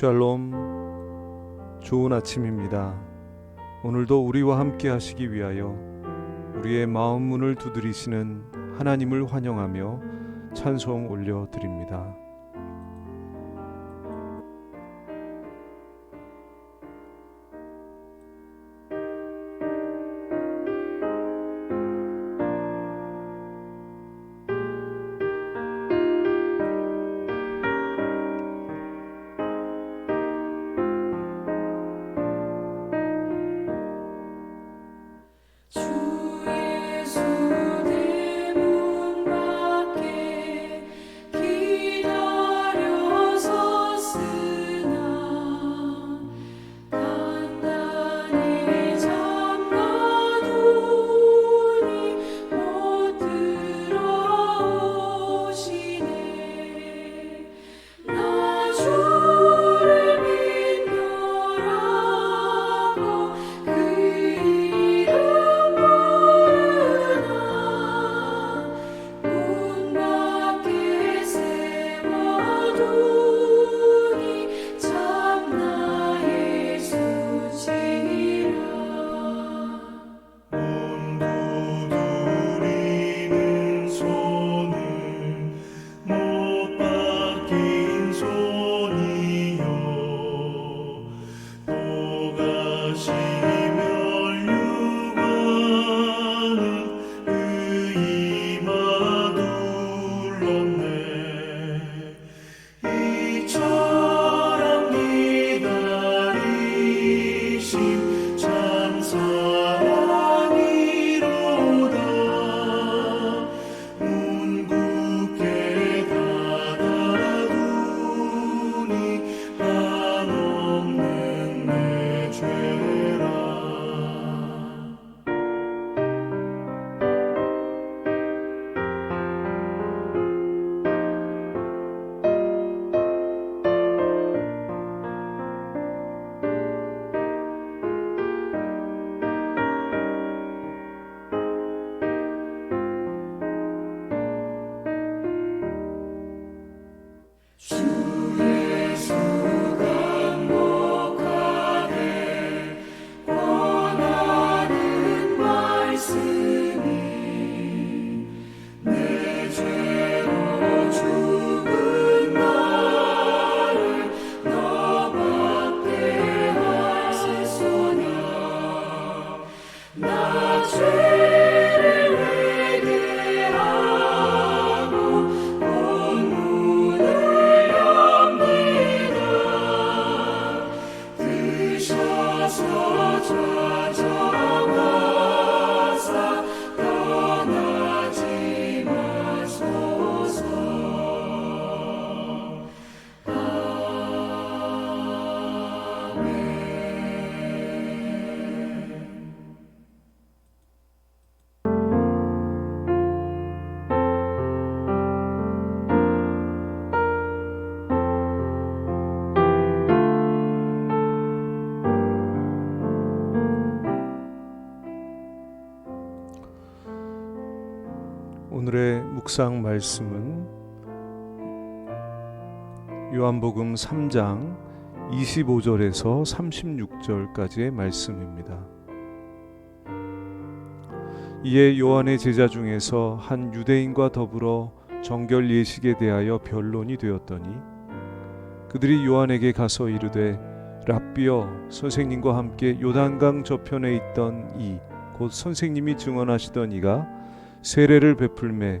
샬롬 좋은 아침입니다. 오늘도 우리와 함께 하시기 위하여 우리의 마음 문을 두드리시는 하나님을 환영하며 찬송 올려 드립니다. 묵상 말씀은 요한복음 3장 25절에서 36절까지의 말씀입니다. 이에 요한의 제자 중에서 한 유대인과 더불어 정결 예식에 대하여 변론이 되었더니 그들이 요한에게 가서 이르되 랍비여 선생님과 함께 요단강 저편에 있던 이 곧 선생님이 증언하시던 이가 세례를 베풀매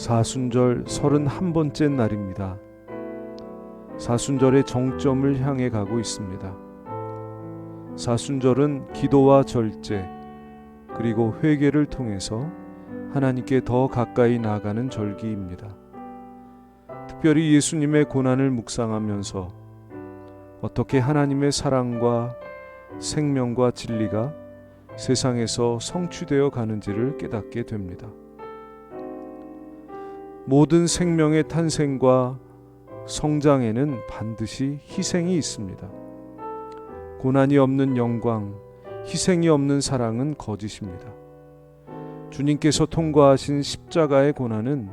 사순절 서른한 번째 날입니다. 사순절의 정점을 향해 가고 있습니다. 사순절은 기도와 절제 그리고 회개를 통해서 하나님께 더 가까이 나아가는 절기입니다. 특별히 예수님의 고난을 묵상하면서 어떻게 하나님의 사랑과 생명과 진리가 세상에서 성취되어 가는지를 깨닫게 됩니다. 모든 생명의 탄생과 성장에는 반드시 희생이 있습니다. 고난이 없는 영광, 희생이 없는 사랑은 거짓입니다. 주님께서 통과하신 십자가의 고난은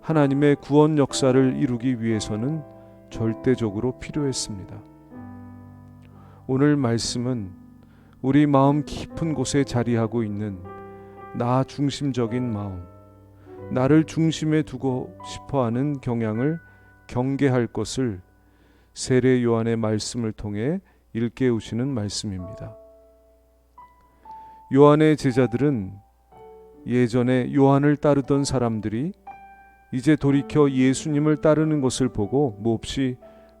하나님의 구원 역사를 이루기 위해서는 절대적으로 필요했습니다. 오늘 말씀은 우리 마음 깊은 곳에 자리하고 있는 나 중심적인 마음, 나를 중심에 두고 싶어 하는 경향을 경계할 것을 세례 요한의 말씀을 통해 일깨우시는 말씀입니다. 요한의 제자들은 예전에 요한을 따르던 사람들이 이제 돌이켜 예수님을 따르는 것을 보고 몹시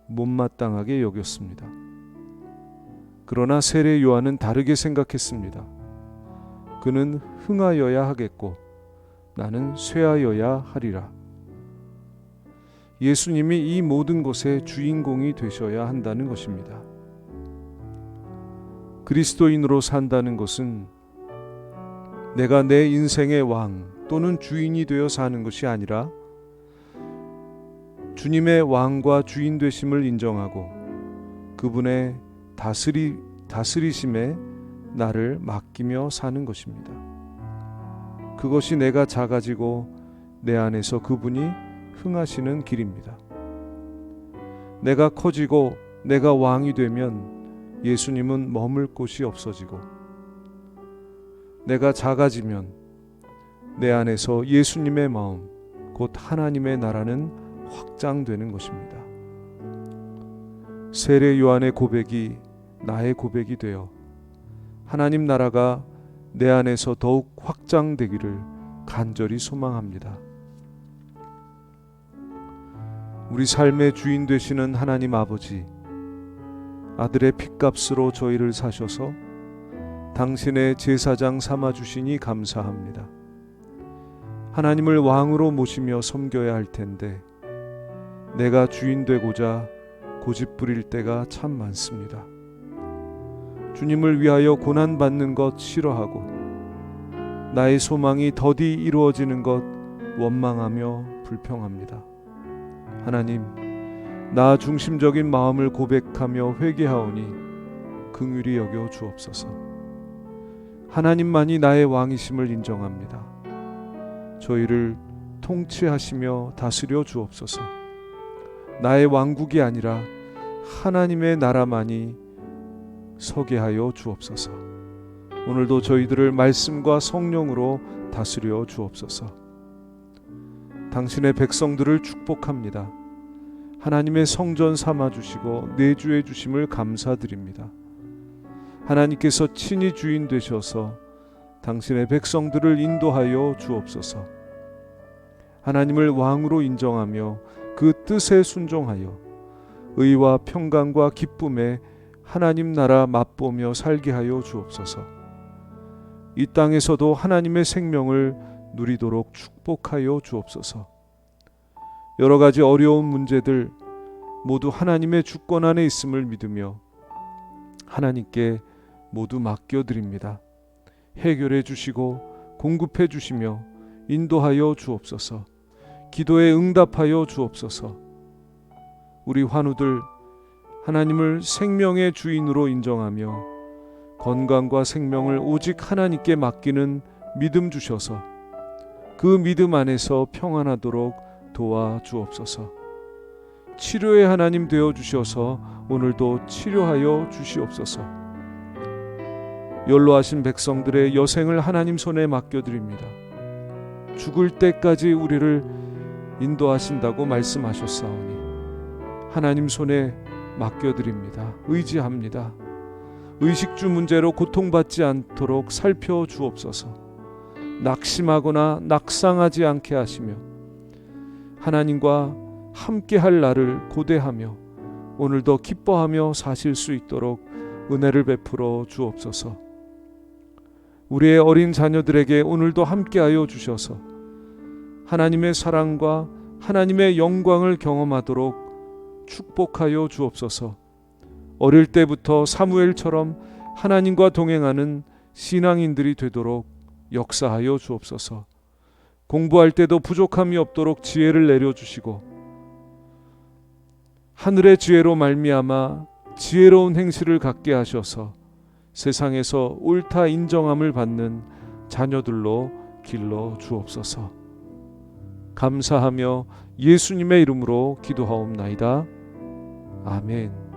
못마땅하게 여겼습니다. 그러나 세례 요한은 다르게 생각했습니다. 그는 흥하여야 하겠고 나는 쇠하여야 하리라. 예수님이 이 모든 것의 주인공이 되셔야 한다는 것입니다. 그리스도인으로 산다는 것은 내가 내 인생의 왕 또는 주인이 되어 사는 것이 아니라 주님의 왕과 주인 되심을 인정하고 그분의 다스리 다스리심에 나를 맡기며 사는 것입니다. 그것이 내가 작아지고 내 안에서 그분이 흥하시는 길입니다. 내가 커지고 내가 왕이 되면 예수님은 머물 곳이 없어지고 내가 작아지면 내 안에서 예수님의 마음 곧 하나님의 나라는 확장되는 것입니다. 세례 요한의 고백이 나의 고백이 되어 하나님 나라가 내 안에서 더욱 확장되기를 간절히 소망합니다. 우리 삶의 주인 되시는 하나님 아버지, 아들의 핏값으로 저희를 사셔서 당신의 제사장 삼아 주시니 감사합니다. 하나님을 왕으로 모시며 섬겨야 할 텐데 내가 주인 되고자 고집 부릴 때가 참 많습니다. 주님을 위하여 고난 받는 것 싫어하고 나의 소망이 더디 이루어지는 것 원망하며 불평합니다. 하나님, 나 중심적인 마음을 고백하며 회개하오니 긍휼히 여겨 주옵소서. 하나님만이 나의 왕이심을 인정합니다. 저희를 통치하시며 다스려 주옵소서. 나의 왕국이 아니라 하나님의 나라만이 서게 하여 주옵소서. 오늘도 저희들을 말씀과 성령으로 다스려 주옵소서. 당신의 백성들을 축복합니다. 하나님의 성전 삼아 주시고 내주해 주심을 감사드립니다. 하나님께서 친히 주인 되셔서 당신의 백성들을 인도하여 주옵소서. 하나님을 왕으로 인정하며 그 뜻에 순종하여 의와 평강과 기쁨에 하나님 나라 맛보며 살게 하여 주옵소서. 이 땅에서도 하나님의 생명을 누리도록 축복하여 주옵소서. 여러 가지 어려운 문제들 모두 하나님의 주권 안에 있음을 믿으며 하나님께 모두 맡겨드립니다. 해결해 주시고 공급해 주시며 인도하여 주옵소서. 기도에 응답하여 주옵소서. 우리 환우들 하나님을 생명의 주인으로 인정하며 건강과 생명을 오직 하나님께 맡기는 믿음 주셔서 그 믿음 안에서 평안하도록 도와 주옵소서. 치료의 하나님 되어 주셔서 오늘도 치료하여 주시옵소서. 연로하신 백성들의 여생을 하나님 손에 맡겨드립니다. 죽을 때까지 우리를 인도하신다고 말씀하셨사오니 하나님 손에 맡겨드립니다. 의지합니다. 의식주 문제로 고통받지 않도록 살펴 주옵소서. 낙심하거나 낙상하지 않게 하시며 하나님과 함께 할 날을 고대하며 오늘도 기뻐하며 사실 수 있도록 은혜를 베풀어 주옵소서. 우리의 어린 자녀들에게 오늘도 함께하여 주셔서 하나님의 사랑과 하나님의 영광을 경험하도록 축복하여 주옵소서. 어릴 때부터 사무엘처럼 하나님과 동행하는 신앙인들이 되도록 역사하여 주옵소서. 공부할 때도 부족함이 없도록 지혜를 내려 주시고 하늘의 지혜로 말미암아 지혜로운 행실을 갖게 하셔서 세상에서 옳다 인정함을 받는 자녀들로 길러 주옵소서. 감사하며 예수님의 이름으로 기도하옵나이다. 아멘.